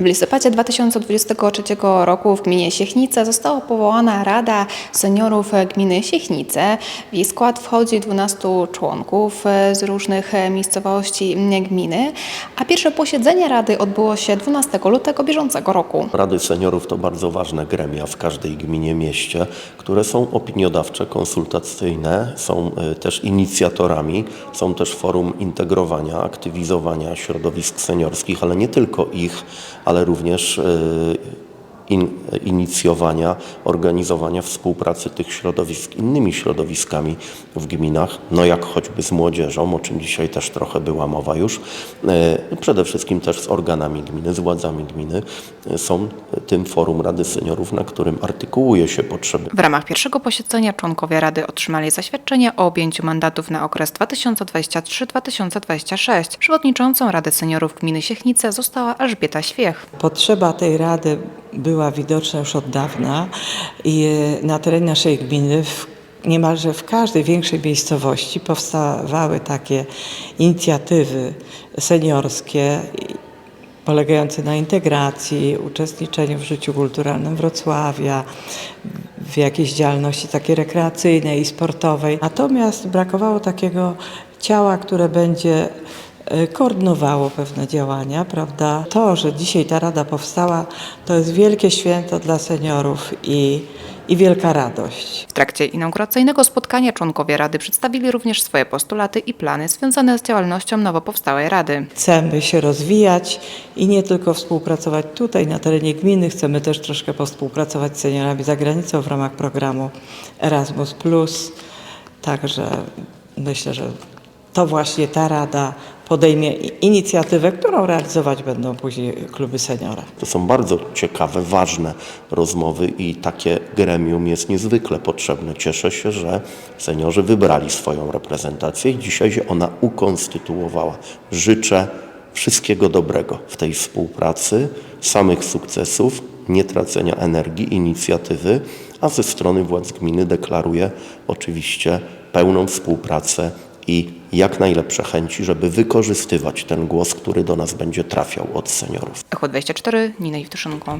W listopadzie 2023 roku w gminie Siechnice została powołana Rada Seniorów Gminy Siechnice. W jej skład wchodzi 12 członków e, z różnych e, miejscowości gminy, a pierwsze posiedzenie Rady odbyło się 12 lutego bieżącego roku. Rady seniorów to bardzo ważne gremia w każdej gminie, mieście, które są opiniodawcze, konsultacyjne, są y, też inicjatorami, są też forum integrowania, aktywizowania środowisk seniorskich, ale nie tylko ich, ale również y, in, inicjowania, organizowania współpracy tych środowisk z innymi środowiskami w gminach, no jak choćby z młodzieżą, o czym dzisiaj też trochę była mowa już, e, przede wszystkim też z organami gminy, z władzami gminy, e, są tym forum Rady Seniorów, na którym artykułuje się potrzeby W ramach pierwszego posiedzenia członkowie Rady otrzymali zaświadczenie o objęciu mandatów na okres 2023-2026. Przewodniczącą Rady Seniorów Gminy Siechnice została Elżbieta Świech. Potrzeba tej rady była widoczna już od dawna i e, na terenie naszej gminy niemalże w każdej większej miejscowości powstawały takie inicjatywy seniorskie polegające na integracji, uczestniczeniu w życiu kulturalnym Wrocławia, w jakiejś działalności takiej rekreacyjnej i sportowej. Natomiast brakowało takiego ciała, które będzie koordynowało pewne działania, prawda? To, że dzisiaj ta rada powstała, to jest wielkie święto dla seniorów i, i wielka radość. W trakcie inauguracyjnego spotkania członkowie Rady przedstawili również swoje postulaty i plany związane z działalnością nowo powstałej Rady. Chcemy się rozwijać i nie tylko współpracować tutaj na terenie gminy, chcemy też troszkę współpracować z seniorami za granicą w ramach programu Erasmus. Także myślę, że to właśnie ta rada podejmie inicjatywę, którą realizować będą później kluby seniora. To są bardzo ciekawe, ważne rozmowy i takie gremium jest niezwykle potrzebne. Cieszę się, że seniorzy wybrali swoją reprezentację i dzisiaj się ona ukonstytuowała. Życzę wszystkiego dobrego w tej współpracy, samych sukcesów, nie tracenia energii, inicjatywy, a ze strony władz gminy deklaruję oczywiście pełną współpracę i jak najlepsze chęci, żeby wykorzystywać ten głos, który do nas będzie trafiał od seniorów. Echo 24, Nina Jewtuszynko.